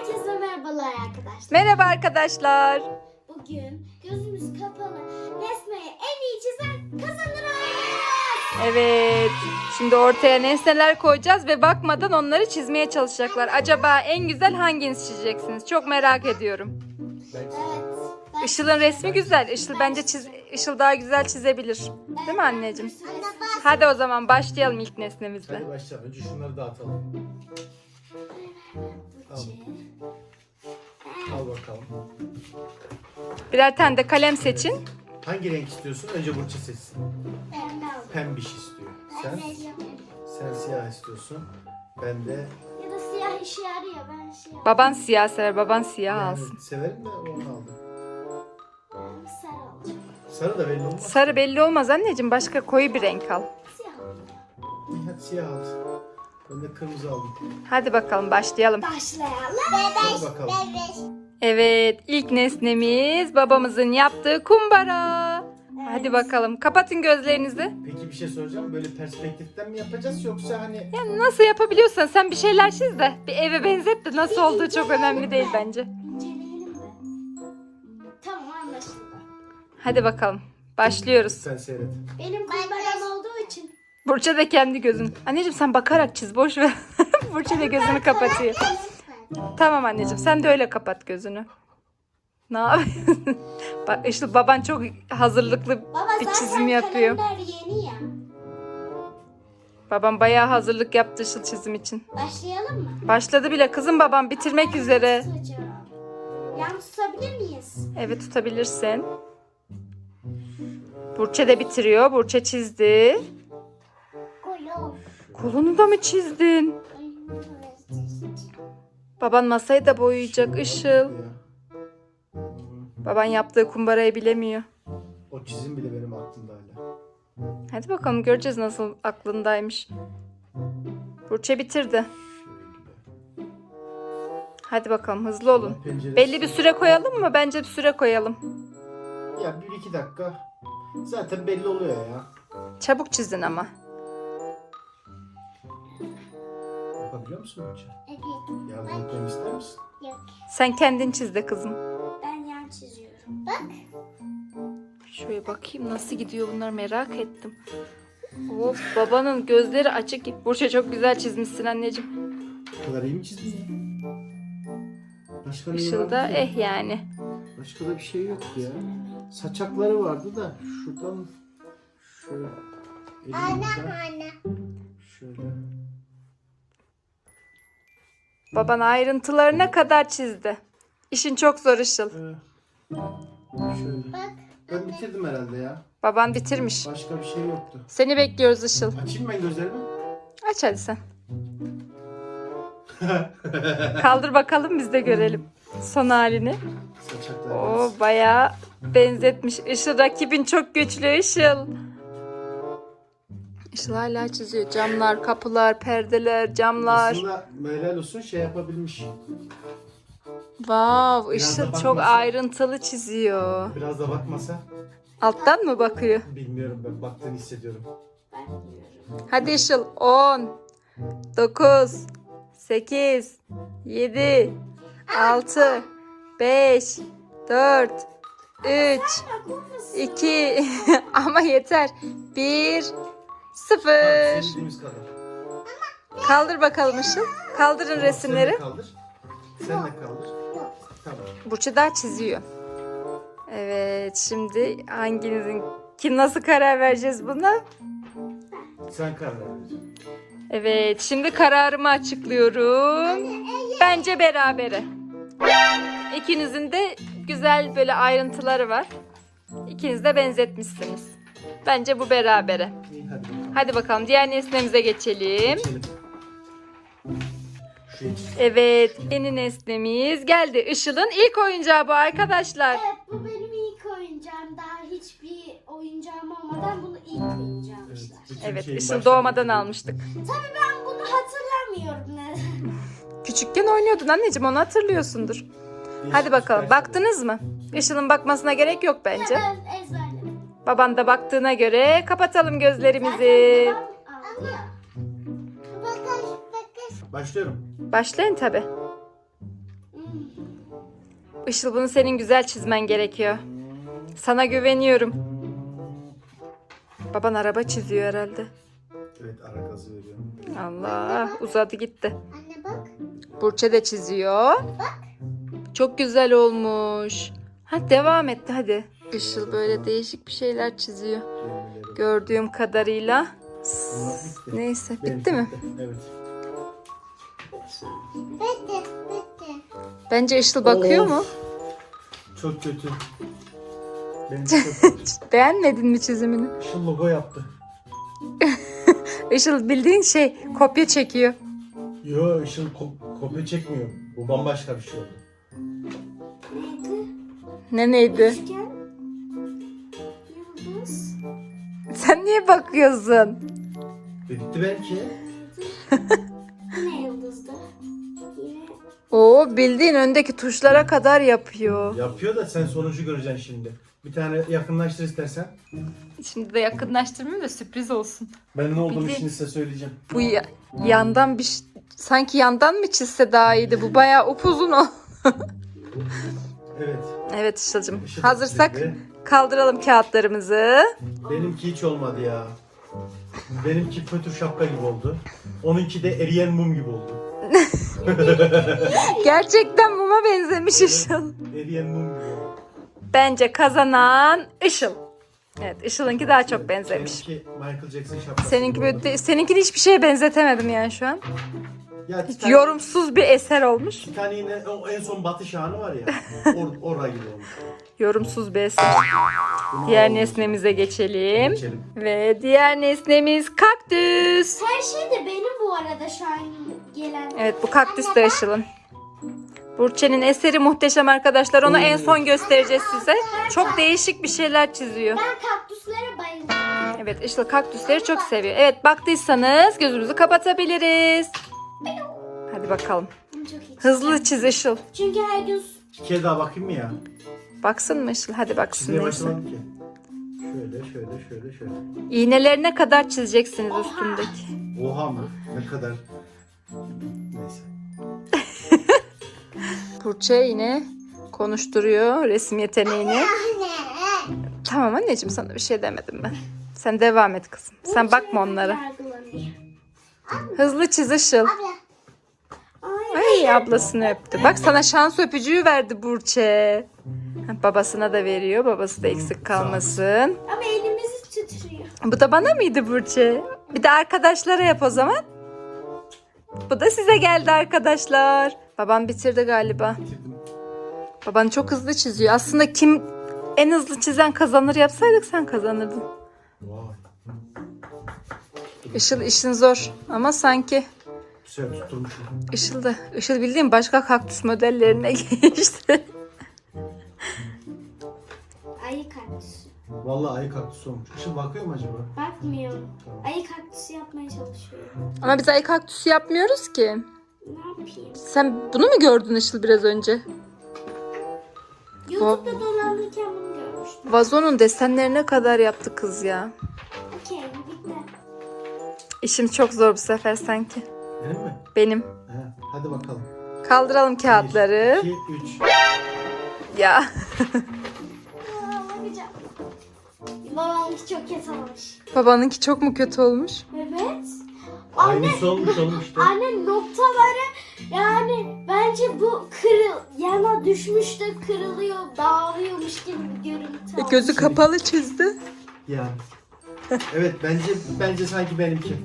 Herkese merhabalar arkadaşlar. Merhaba arkadaşlar. Bugün gözümüz kapalı nesneyi en iyi çizen kazanır. Evet. Şimdi ortaya nesneler koyacağız ve bakmadan onları çizmeye çalışacaklar. Acaba en güzel hanginiz çizeceksiniz? Çok merak ediyorum. Evet. ben- Işıl'ın resmi güzel. Işıl bence çiz Işıl daha güzel çizebilir. Değil mi anneciğim? Anne Hadi o zaman başlayalım ilk nesnemizle. Hadi başlayalım. Önce şunları dağıtalım. Al bakalım. Birer tane de kalem seçin. Hangi renk istiyorsun? Önce Burç'a seçsin. Ben de aldım. Pembiş istiyor. Sen? Ben de- Sen siyah istiyorsun. Ben de Ya da siyah işe yarıyor ben siyah. Baban siyah sever. Baban siyah yani alsın. severim de onu aldım. Ben sarı alacağım. Sarı da belli olmaz. Sarı belli olmaz anneciğim. Başka koyu bir renk al. Siyah. İyi, Hadi siyah al. Ben de kırmızı aldım. Hadi bakalım başlayalım. Başlayalım. Hadi bakalım. Evet, ilk nesnemiz babamızın yaptığı kumbara. Hadi bakalım. Kapatın gözlerinizi. Peki bir şey soracağım. Böyle perspektiften mi yapacağız yoksa hani Yani nasıl yapabiliyorsan sen bir şeyler çiz de bir eve benzet de nasıl olduğu çok önemli değil bence. İnceleyelim mi? Tamam anlaşıldı. Hadi bakalım. Başlıyoruz. sen seyret. Benim için. Burça da kendi gözün. Anneciğim sen bakarak çiz boş ver. Burça da gözünü kapatıyor. Tamam anneciğim sen de öyle kapat gözünü. Ne yapıyorsun? Bak Işıl baban çok hazırlıklı Baba bir çizim yapıyor. kalemler yeni ya. Babam bayağı hazırlık yaptı Işıl çizim için. Başlayalım mı? Başladı bile kızım babam bitirmek üzere. Tutacağım. Yan tutabilir miyiz? Evet tutabilirsin. Burçe de bitiriyor. Burçe çizdi. Kolunu da mı çizdin? Baban masayı da boyayacak Işıl. Baban yaptığı kumbarayı bilemiyor. O çizim bile benim aklımda hala. Hadi bakalım göreceğiz nasıl aklındaymış. Burçe bitirdi. Hadi bakalım hızlı olun. Penceresi- Belli bir süre koyalım mı? Bence bir süre koyalım. Ya bir iki dakika. Zaten belli oluyor ya. Çabuk çizin ama. Yapabiliyor musun Burç'a? Evet. Yardım etmemi ister misin? Yok. Sen kendin çiz de kızım. Ben yan çiziyorum. Bak. Şöyle bakayım nasıl gidiyor bunlar merak ettim. Of babanın gözleri açık. Burça çok güzel çizmişsin anneciğim. Bu kadar iyi mi çizdin? Başka neyi vardı da ki? eh yani. Başka da bir şey yoktu ya. Saçakları vardı da şuradan şöyle elimizden Anne. şöyle. Baban ayrıntılarına kadar çizdi. İşin çok zor Işıl. Ee, şöyle. Bak. Ben bitirdim herhalde ya. Baban bitirmiş. Başka bir şey yoktu. Seni bekliyoruz Işıl. Açayım ben gözlerimi. Aç hadi sen. Kaldır bakalım biz de görelim son halini. Saçakları. Oo bayağı benzetmiş. Işıl rakibin çok güçlü Işıl. Işıl hala çiziyor. Camlar, kapılar, perdeler, camlar. Aslında helal olsun şey yapabilmiş. Wow, Biraz da Işıl çok ayrıntılı çiziyor. Biraz da bakmasa Alttan mı bakıyor? bilmiyorum ben baktığını hissediyorum. Ben diyorum. Hadi Işıl 10 9 8 7 6 5 4 3 Bakılmasın. 2 ama yeter 1 Tamam, 0 sevdiğimiz kadar. Kaldır bakalım Işıl. Kaldırın Sen resimleri. de kaldır. Sen de kaldır. Tamam. Burcu daha çiziyor. Evet şimdi hanginizin kim nasıl karar vereceğiz buna? Sen karar ver. Evet şimdi kararımı açıklıyorum. Bence berabere. İkinizin de güzel böyle ayrıntıları var. İkiniz de benzetmişsiniz. Bence bu berabere. İyi hadi bakalım. Hadi bakalım diğer nesnemize geçelim. Evet yeni nesnemiz geldi. Işıl'ın ilk oyuncağı bu arkadaşlar. Evet bu benim ilk oyuncağım. Daha hiçbir oyuncağım olmadan bunu ilk oyuncağımışlar. bütün Evet şeyin Işıl doğmadan almıştık. Tabii ben bunu hatırlamıyorum. Ne? Küçükken oynuyordun anneciğim onu hatırlıyorsundur. Hadi bakalım baktınız mı? Işıl'ın bakmasına gerek yok bence. Ben ezberledim. Baban da baktığına göre kapatalım gözlerimizi. Başlıyorum. Başlayın tabi. Işıl bunu senin güzel çizmen gerekiyor. Sana güveniyorum. Baban araba çiziyor herhalde. Evet ara gazı veriyorum. Allah uzadı gitti. Anne bak. Burçe de çiziyor. Çok güzel olmuş. Ha devam etti hadi. Işıl böyle değişik bir şeyler çiziyor. Gördüğüm kadarıyla. Neyse bitti mi? Evet. Bitti. Bitti. Bence Işıl bakıyor mu? Çok kötü. Benim çok kötü. Beğenmedin mi çizimini? Şu logo yaptı. Işıl bildiğin şey kopya çekiyor. Yo Işıl ko- kopya çekmiyor. Bu bambaşka bir şey oldu. Neydi? Ne neydi? Niye bakıyorsun? Bitti belki. Yine yıldızdı. Yine Oo bildiğin öndeki tuşlara kadar yapıyor. Yapıyor da sen sonucu göreceksin şimdi. Bir tane yakınlaştır istersen. Şimdi de yakınlaştırmayayım da sürpriz olsun. Ben ne olduğunu Bildi- şimdi size söyleyeceğim. Bu ya- yandan bir ş- sanki yandan mı çizse daha iyiydi. Bu bayağı upuzun o. Evet. Evet Işıl'cım. Işıl Hazırsak çizdi. kaldıralım kağıtlarımızı. Benimki hiç olmadı ya. Benimki fötür şapka gibi oldu. Onunki de eriyen mum gibi oldu. Gerçekten muma benzemiş Işıl. Eriyen mum gibi oldu. Bence kazanan Işıl. Evet Işıl'ınki daha çok benzemiş. Seninki Michael Jackson şapkası Seninki gibi böyle oldu. seninkini hiçbir şeye benzetemedim yani şu an. Ya Titanic- yorumsuz bir eser olmuş. Titanic'in o en son batış anı var ya. Or, orada gibi olmuş. Yorumsuz bir eser. Bunu Diğer alalım. nesnemize geçelim. Geçelim. Ve diğer nesnemiz kaktüs. Her şey de benim bu arada şu an gelen. Evet bu kaktüs de Işıl'ın. Burçe'nin eseri muhteşem arkadaşlar. Onu en son göstereceğiz size. Çok değişik bir şeyler çiziyor. Ben kaktüslere bayılıyorum. Evet Işıl kaktüsleri çok seviyor. Evet baktıysanız gözümüzü kapatabiliriz. Hadi bakalım. Bunu çok iyi. Hızlı çiz Işıl. Çünkü her gün Bir kere daha bakayım mı ya? Baksın mı Işıl? Hadi baksın Çizmeye neyse. başlamadım ki. Şöyle şöyle şöyle şöyle. İğnelerine kadar çizeceksiniz üstündeki. Oha mı? Ne kadar? Neyse. Burçe yine konuşturuyor resim yeteneğini. Tamam anneciğim sana bir şey demedim ben. Sen devam et kızım. Sen bakma onlara. yargılanıyor. Hızlı çiz Işıl. Ay, Ay ablasını öptü. Bak sana şans öpücüğü verdi Burçe. Babasına da veriyor. Babası da eksik kalmasın. ama elimizi titriyor. Bu da bana mıydı Burçe? Bir de arkadaşlara yap o zaman. Bu da size geldi arkadaşlar. Babam bitirdi galiba. Baban çok hızlı çiziyor. Aslında kim en hızlı çizen kazanır yapsaydık sen kazanırdın. Işıl işin zor ama sanki Güzel tutturmuşum. Işıl da Işıl bildiğim başka kaktüs modellerine geçti. Ayı kaktüsü. Vallahi ayı kaktüsü olmuş. Işıl bakıyor mu acaba? Bakmıyorum. Ayı kaktüsü yapmaya çalışıyorum. Ama biz ayı kaktüsü yapmıyoruz ki. Ne yapayım? Sen bunu mu gördün Işıl biraz önce? YouTube'da dolandırırken bunu görmüştüm. Vazonun desenlerine kadar yaptı kız ya. Okey bitti. İşim çok zor bu sefer sanki. Benim mi? Benim. He, hadi bakalım. Kaldıralım kağıtları. 2, 3. Ya. Aa, bakacağım. Babamınki çok kötü olmuş. Babanınki çok mu kötü olmuş? Evet. Anne, Aynısı olmuş olmuştu. anne noktaları yani bence bu kırıl yana düşmüş de kırılıyor, dağılıyormuş gibi bir görüntü. E, olmuş. gözü kapalı çizdi. Yani. Evet bence bence sanki benimki.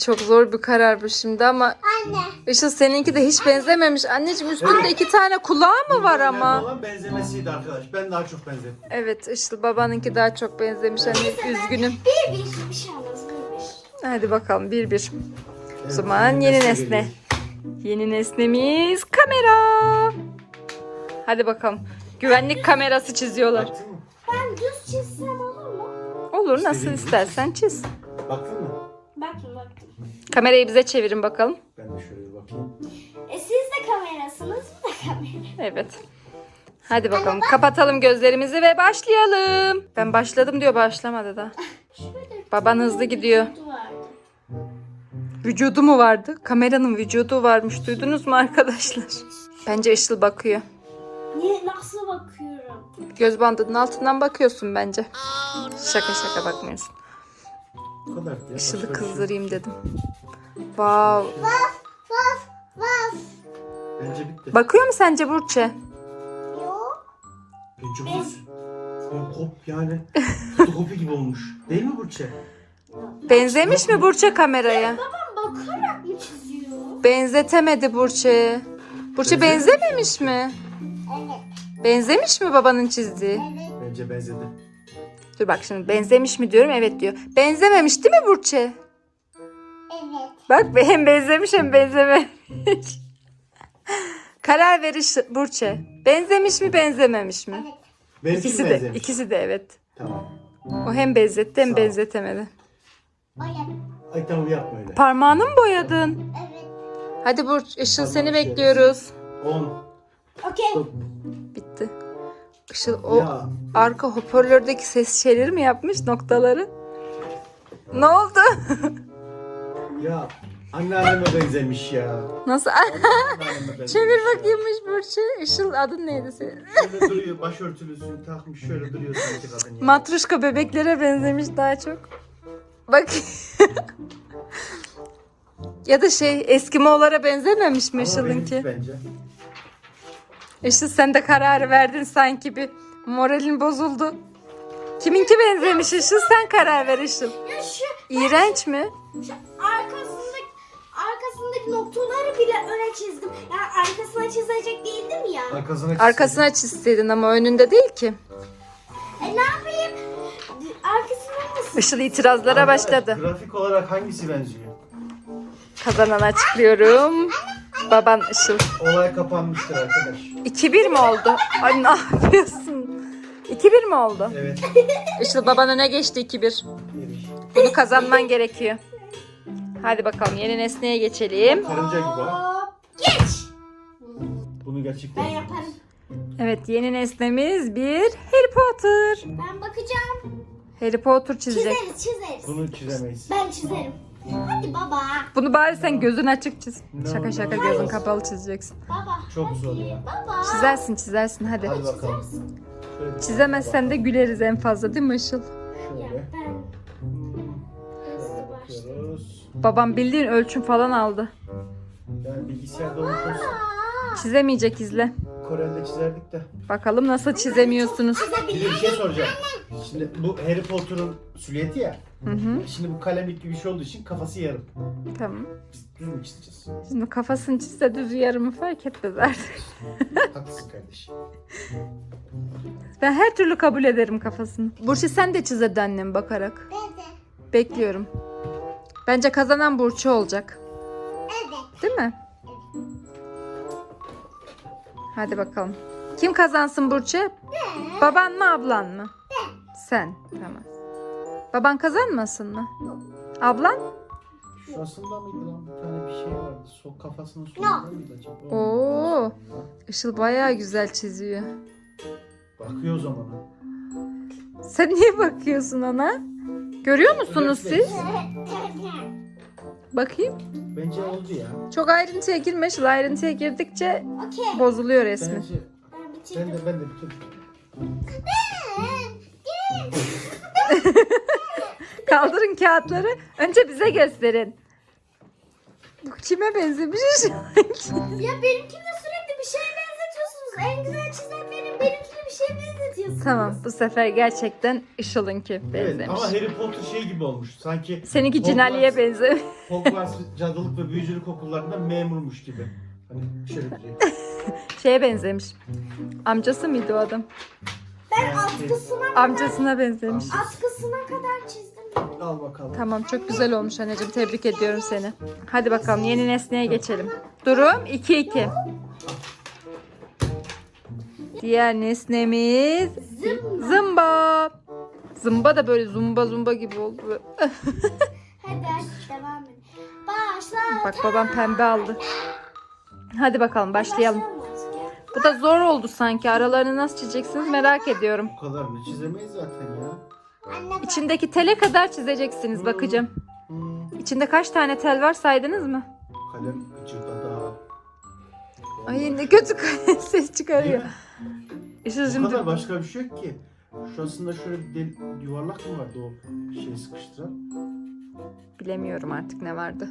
Çok zor bir karar bu şimdi ama Anne. Işıl seninki de hiç benzememiş. Anneciğim üstünde iki tane kulağı mı var ama? olan benzemesiydi arkadaş. Ben daha çok benzedim. Evet Işıl babanınki daha çok benzemiş. Anne üzgünüm. Bir bir bir şey olmaz bir bir. Hadi bakalım bir bir. O Evet, zaman yeni yeni nesne nesne. geliyor. Yeni nesnemiz kamera. Hadi bakalım. Güvenlik kamerası çiziyorlar. Baktın mı? Ben düz çizsem olur Olur nasıl İstediğin gibi istersen çiz. Baktın mı? Bakın bakın. Kamerayı bize çevirin bakalım. Ben de şöyle bir bakayım. E siz de kamerasınız bu da kamera. Evet. Hadi bakalım kapatalım gözlerimizi ve başlayalım. Ben başladım diyor başlamadı da. Şöyle Baban hızlı gidiyor. kutu vardı. Vücudu mu vardı? Kameranın vücudu varmış. Duydunuz mu arkadaşlar? Bence Işıl bakıyor. Niye nasıl bakıyorum? Göz bandının altından bakıyorsun bence. Şaka şaka bakmıyorsun. Bu kadar ya. Işıl'ı şey kızdırayım dedim. Wow. Bence bitti. Bakıyor mu sence Burçe? Yok. Bence bu. Bu kop yani. Fotokopi gibi olmuş. Değil mi Burçe? Benzemiş mi Burçe kameraya? Babam bakarak mı çiziyor? Benzetemedi Burçe. Burçe benzememiş mi? Benzemiş mi babanın çizdiği? Bence benzedi. Dur bak şimdi benzemiş mi diyorum evet diyor. Benzememiş değil mi Burçe? Evet. Bak hem benzemiş hem benzememiş. Karar veriş Burçe. Benzemiş mi benzememiş mi? Evet. Benimki ikisi de, benzemiş. ikisi de evet. Tamam. O hem benzetti hem Sağ benzetemedi. Boyadım. Ay tamam yapma öyle. Parmağını mı boyadın? Evet. Hadi Burç, Işın seni şey Parmağını bekliyoruz. 10, Okey. Şu, o ya. arka hoparlördeki ses şeyleri mi yapmış noktaları? Ne oldu? ya anneanneme benzemiş ya. Nasıl? benzemiş Çevir bakayımmış Burç'u. Işıl adın neydi senin? şöyle duruyor başörtülüsünü takmış şöyle duruyor sanki kadın ya. Matruşka bebeklere benzemiş daha çok. Bak. ya da şey Eskimolara benzememiş mi Ama Işıl'ınki? Bence. Işıl sen de kararı verdin sanki bir. Moralin bozuldu. Kiminki benzemiş Işıl sen karar ver Işıl. Ya şu, İğrenç mi? şu arkasındaki arkasındaki noktaları bile öne çizdim. Yani arkasına çizecek değildim ya. Arkasına Arkasına çizseydin ama önünde değil ki. E ne yapayım? Arkasına nasıl? Işıl itirazlara başladı. Grafik olarak hangisi benziyor? Kazananı açıklıyorum. Baban Işıl. Olay kapanmıştır arkadaş. 2-1 mi oldu? Ay ne yapıyorsun? 2-1 mi oldu? Evet. Işıl baban öne geçti 2-1. Yeri. Bunu kazanman gerekiyor. Hadi bakalım yeni nesneye geçelim. Karınca gibi ha. Hop, Geç. Bunu gerçekten Ben yaparım. Evet yeni nesnemiz bir Harry Potter. Ben bakacağım. Harry Potter çizecek. Çizeriz çizeriz. Bunu çizemeyiz. Ben çizerim. Hadi baba. Bunu bari sen gözün açık çiz. No, Şaka şaka no. gözün kapalı çizeceksin. Baba. Çok hadi. zor ya. Baba. Çizersin çizersin hadi. Hadi bakalım. Şöyle bir Çizemezsen de güleriz en fazla değil mi Işıl? Şöyle. ben hızlı Şöyle başlayayım. bakıyoruz. Babam bildiğin ölçüm falan aldı. Yani bilgisayarda unutmuş. Çizemeyecek izle. Korel'de çizerdik de. Bakalım nasıl çizemiyorsunuz. Bir de bir şey soracağım. Şimdi bu Harry Potter'ın silüeti ya. Hı hı. Şimdi bu kalemlik gibi bir şey olduğu için kafası yarım. Tamam. Biz düz mü çizeceğiz? Şimdi kafasını çizse düz yarımı fark etmez artık. Haklısın kardeşim. Ben her türlü kabul ederim kafasını. Burçe sen de çiz hadi annem bakarak. Bekliyorum. Bence kazanan Burçe olacak. Evet. Değil mi? Hadi bakalım. Kim kazansın Burçe? Baban mı ablan mı? Sen. Tamam. Baban kazanmasın mı? Ablan? Şurasında mıydı lan? Bir tane bir şey vardı. Sol kafasının solunda mıydı acaba? Oo. Işıl bayağı güzel çiziyor. Bakıyor o zaman. Sen niye bakıyorsun ona? Görüyor musunuz siz? Bakayım. Bence oldu ya. Çok ayrıntıya girme. Işıl ayrıntıya girdikçe Okey. bozuluyor resmi. Bence Ben de ben de bitirdim. Kaldırın kağıtları. Önce bize gösterin. Bu kime benzemiş? Ya benimkine sürekli bir şeye benzetiyorsunuz. En güzel çizen benim. Benimkine bir şeye benzetiyorsunuz. tamam bu sefer gerçekten Işıl'ınki Evet benzemiş. ama Harry Potter şey gibi olmuş. Sanki Seninki Hogwarts- Cinali'ye benzemiş. Hogwarts cadılık ve büyücülük okullarında memurmuş gibi. Hani şöyle bir şey. Şeye benzemiş. Amcası mıydı o adam? Ben atkısına, Amcasına benzemiş. atkısına kadar çizdim. Al bakalım. Tamam çok güzel olmuş anneciğim. Tebrik ediyorum seni. Hadi bakalım yeni nesneye geçelim. Durum 2-2. Diğer nesnemiz Zım. zımba. Zımba da böyle zumba zumba gibi oldu. Hadi devam. Başla. Bak babam pembe aldı. Hadi bakalım başlayalım. Bu da zor oldu sanki. Aralarını nasıl çizeceksiniz merak ediyorum. Bu kadarını çizemeyiz zaten ya. İçindeki tele kadar çizeceksiniz. Hmm. İçinde kaç tane tel var saydınız mı? Kalem gıcırda da. Ay ne kötü ses Değil çıkarıyor. Bu kadar başka bir şey yok ki. Şurasında şöyle bir del- yuvarlak mı vardı o şey sıkıştıran? bilemiyorum artık ne vardı.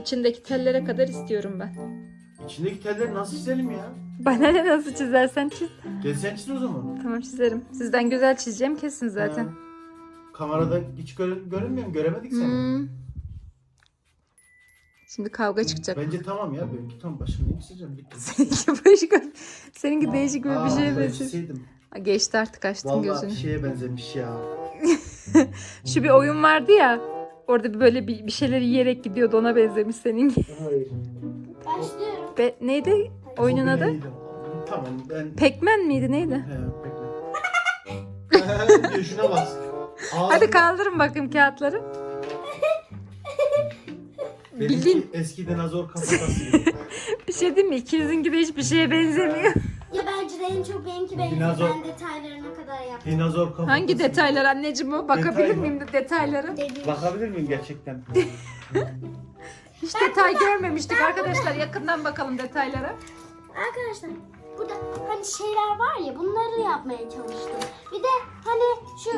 İçindeki tellere kadar istiyorum ben. İçindeki telleri nasıl çizelim ya? Bana ne nasıl çizersen çiz. Gel sen çiz o zaman. Tamam çizerim. Sizden güzel çizeceğim kesin zaten. Ha. Kamerada hiç gör- görünmüyor mu? Göremedik seni. Hmm. Şimdi kavga çıkacak. Bence tamam ya. Benimki tam başka ne çizeceğim? Bitti. Seninki başka. Seninki değişik bir Aa, bir şeye ben benziyor. Aa, Geçti artık açtın Vallahi gözünü. şeye benzemiş ya. Şu bir oyun vardı ya. Orada bir böyle bir, bir şeyleri yiyerek gidiyordu ona benzemiş seninki. Hayır. Başlıyorum. Be, neydi oyunun adı? Tamam ben... Pekmen miydi neydi? He. Diyor, Şuna bas. Ağzı- Hadi kaldırın bakayım kağıtları. Benimki Bildiğin- eskiden Azor kafatası gibi. Bir şey diyeyim mi? İkinizinki de hiçbir şeye benzemiyor. Ya bence de en çok benimki benziyor. Dinozor. Ben detaylarına kadar yaptım. Dinozor kafatası. Hangi detaylar anneciğim o? Bakabilir Detay miyim de detaylara? Dediğim. Bakabilir miyim gerçekten? Hiç detay görmemiştik arkadaşlar. Yakından bakalım detaylara. Arkadaşlar burada hani şeyler var ya bunları yapmaya çalıştım. Bir de hani şu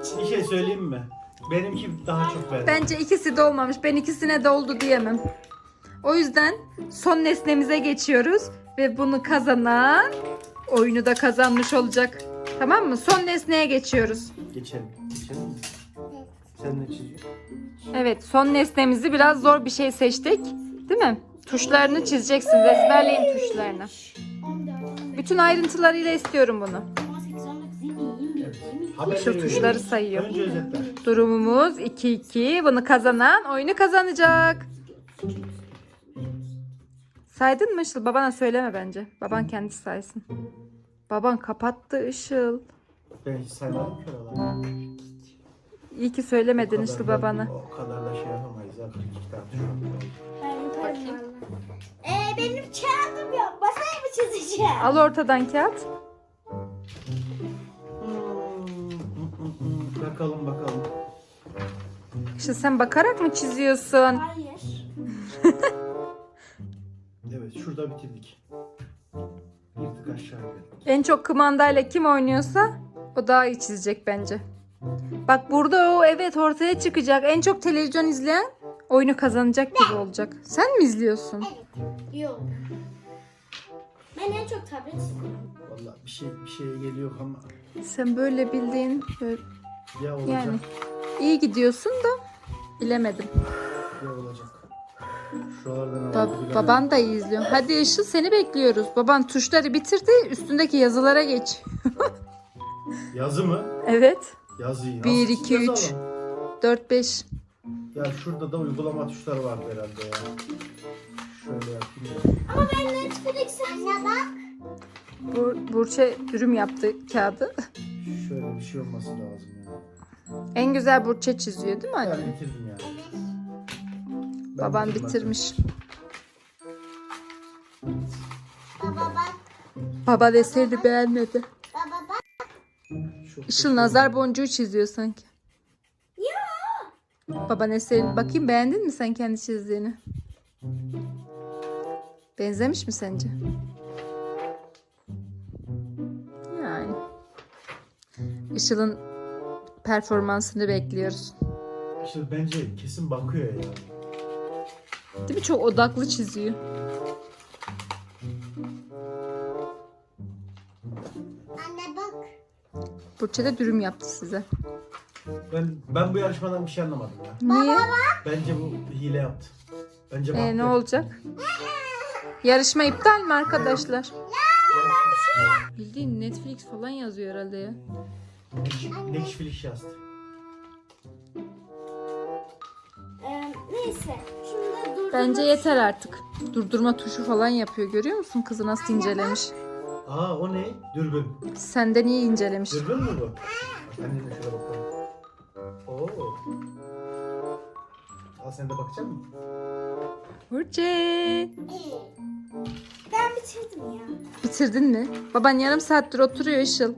içinde Bir şey söyleyeyim mi? Benimki daha çok benziyor. Bence ikisi de olmamış. Ben ikisine de oldu diyemem. O yüzden son nesnemize geçiyoruz. Ve bunu kazanan oyunu da kazanmış olacak. Tamam mı? Son nesneye geçiyoruz. Geçelim. Geçelim mi? Sen ne çiziyorsun? Evet son nesnemizi biraz zor bir şey seçtik. Değil mi? Tuşlarını çizeceksin. Ezberleyin tuşlarını. 14, 15, Bütün ayrıntılarıyla istiyorum bunu. 18, 19, 20, 21, 22. Haberleri Şu tuşları sayıyor. Önce özetler. Durumumuz 2-2. Bunu kazanan oyunu kazanacak. Saydın mı Işıl? Babana söyleme bence. Baban kendisi saysın. Baban kapattı Işıl. Ben hiç saymadım ki. İyi ki söylemedin da- babana. O kadar da şey yapamayız. ya. 42 tane. Ben yaparım valla. Ee, benim kağıdım yok. Masaya mı çizeceğim? Al ortadan kağıt. Hmm, Bakalım bakalım. Işıl sen bakarak mı çiziyorsun? Hayır. Evet şurada bitirdik. Bir tık aşağı geldik. En çok kumandayla kim oynuyorsa o daha iyi çizecek bence. Bak burada o evet ortaya çıkacak. En çok televizyon izleyen oyunu kazanacak gibi olacak. Sen mi izliyorsun? Yok. Ben en çok tablet istiyorum. Valla bir şey bir şeye geliyor ama Sen böyle bildiğin böyle ya olacak yani iyi gidiyorsun da bilemedim. ya olacak. Şuralardan Ba- alalım, baban da iyi izliyor. Hadi Işıl seni bekliyoruz. Baban tuşları bitirdi. Üstündeki yazılara geç. Yazı mı? Evet. Yazıyı. Bir, nasıl iki, üç. yazalım? 4 5. Ya şurada da uygulama tuşları vardı herhalde ya. Şöyle yapayım da. Ama ben Netflix'e... Anne bak. Bur Burçe dürüm yaptı kağıdı. Şöyle bir şey olması lazım ya. En güzel Burçe çiziyor değil mi anne? Ben bitirdim yani. Ben Baban bitirdim bitirmiş. Baba bak. Baba deseydi beğenmedi. Baba. Çok Işıl nazar boncuğu çiziyor sanki. Ya. Baban eserin bakayım beğendin mi sen kendi çizdiğini? Benzemiş mi sence? Yani. Işıl'ın performansını bekliyoruz. İşte bence kesin bakıyor ya. Değil mi? Çok odaklı çiziyor. Burçe de dürüm yaptı size. Ben ben bu yarışmadan bir şey anlamadım ya. Niye? Bence bu hile yaptı. Bence baktı. Ee, ne olacak? Yarışma iptal mi arkadaşlar? Bildiğin Netflix falan yazıyor herhalde ya. Netflix yazdı. Ee, neyse. Şimdi dur. Bence yeter artık. Durdurma tuşu falan yapıyor. Görüyor musun kızı nasıl incelemiş? Aa o ne? Dürbün. Senden iyi incelemiş. Dürbün mü bu? Bak, Anne de şöyle bakalım. Oo. Al sen de bakacak mısın? Burçe. Ben bitirdim ya. Bitirdin mi? Baban yarım saattir oturuyor Işıl.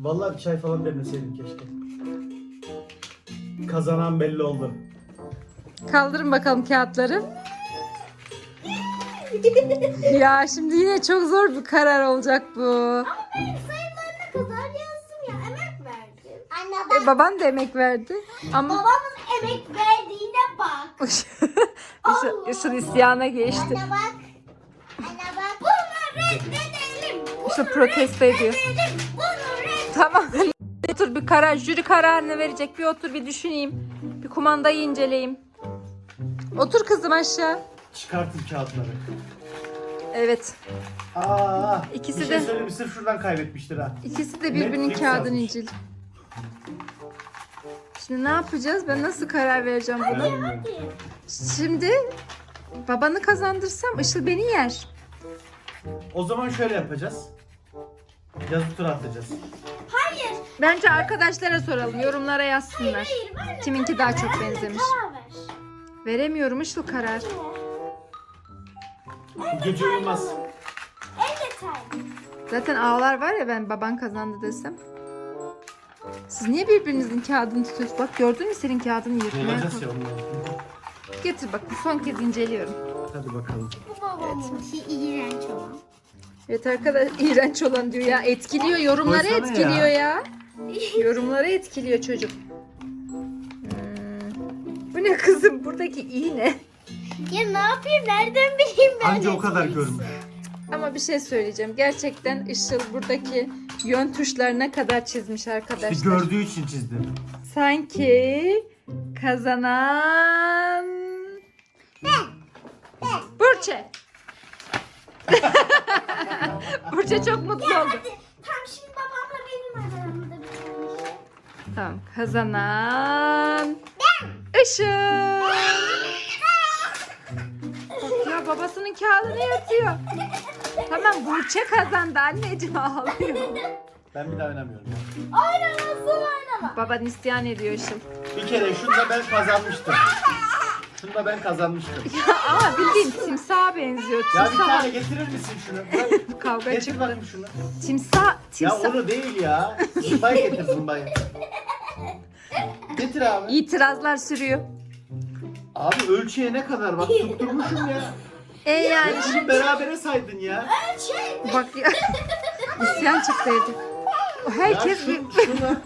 Vallahi bir çay falan demeseydim keşke. Kazanan belli oldu. Kaldırın bakalım kağıtları. Ya şimdi yine çok zor bir karar olacak bu. Ama ben sayılarına kadar yazdım ya. Emek verdim. Anne E, baban da emek verdi. Ama Babamın emek verdiğine bak. Işıl, isyana geçti. bak. Anne bak. Bunu reddedelim. Işıl protesto ediyor. Bunu reddedelim. Tamam. Otur bir karar, jüri kararını verecek. Bir otur bir düşüneyim. Bir kumandayı inceleyeyim. Otur kızım aşağı. Çıkartın kağıtları. Evet. Aa, İkisi bir şey de- söyleyeyim? Sırf şuradan kaybetmiştir ha. İkisi de birbirinin Netflix kağıdını yazmış. incel. Şimdi ne yapacağız? Ben nasıl karar vereceğim Ben buna? bilmiyorum. Şimdi babanı kazandırsam Işıl beni yer. O zaman şöyle yapacağız. Yazı tura atacağız. Hayır. Bence arkadaşlara soralım. Yorumlara yazsınlar. Hayır. Ben Kiminki daha çok benzemiş. Veremiyorum Işıl karar. Bu gece uyumaz. Elle tay. Zaten ağlar var ya ben baban kazandı desem. Siz niye birbirinizin kağıdını tutuyorsunuz? Bak gördün mü senin kağıdını yırtmaya Olacağız ya kalk-. Getir bak son kez inceliyorum. Hadi bakalım. Bu babamınki iğrenç olan. Evet arkadaş iğrenç olan diyor ya. Etkiliyor yorumları Koysana etkiliyor ya. ya. Yorumları etkiliyor çocuk. Hmm. Bu ne kızım buradaki iğne. Ya ne yapayım? Nereden bileyim ben? Anca o kadar görmüş. Ama bir şey söyleyeceğim. Gerçekten Işıl buradaki yön tuşlarına kadar çizmiş arkadaşlar. İşte gördüğü için çizdim. Sanki kazanan Burçe. Burçe çok mutlu oldu. Hadi tam şimdi babamla benim aramda bir şey. Tamam. Kazanan Işıl. Ya babasının kağıdını yatıyor. Tamam Burçe kazandı anneciğim ağlıyor. Ben bir daha oynamıyorum. Oynamasın oynama. Baban isyan ediyor Işıl. Bir kere şunda ben kazanmıştım. Şunda ben kazanmıştım. Ya aa bildiğin timsaha benziyor. Ya bir Timsah. tane getirir misin şunu? Bırak. Kavga Getir çıktı. bakayım şunu. Timsah, Ya timsah. onu değil ya. Zımbayı getir zımbayı. Getir abi. İtirazlar sürüyor. Abi ölçüye ne kadar bak tutturmuşum ya. E yani Şimdi berabere saydın ya. Şey, bak ya. İsyan çıktı. O Ya Herkes bir şu, şunu,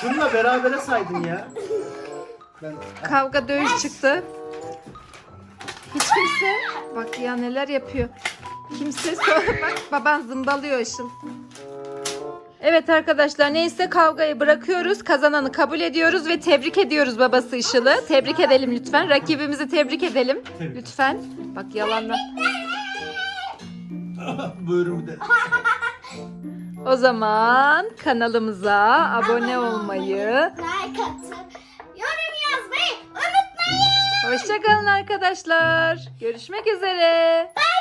şununla berabere saydın ya. Ben, kavga dövüş çıktı. Hiç kimse bak ya neler yapıyor. Kimse sonra bak baban zımbalıyor Işıl. Evet arkadaşlar neyse kavgayı bırakıyoruz. Kazananı kabul ediyoruz ve tebrik ediyoruz babası Işıl'ı. Tebrik edelim lütfen. Rakibimizi tebrik edelim. Tebrik. Lütfen. Bak yalanla. buyurun de. O zaman kanalımıza abone olmayı, like atıp yorum yazmayı unutmayın. hoşçakalın arkadaşlar. Görüşmek üzere. Bay.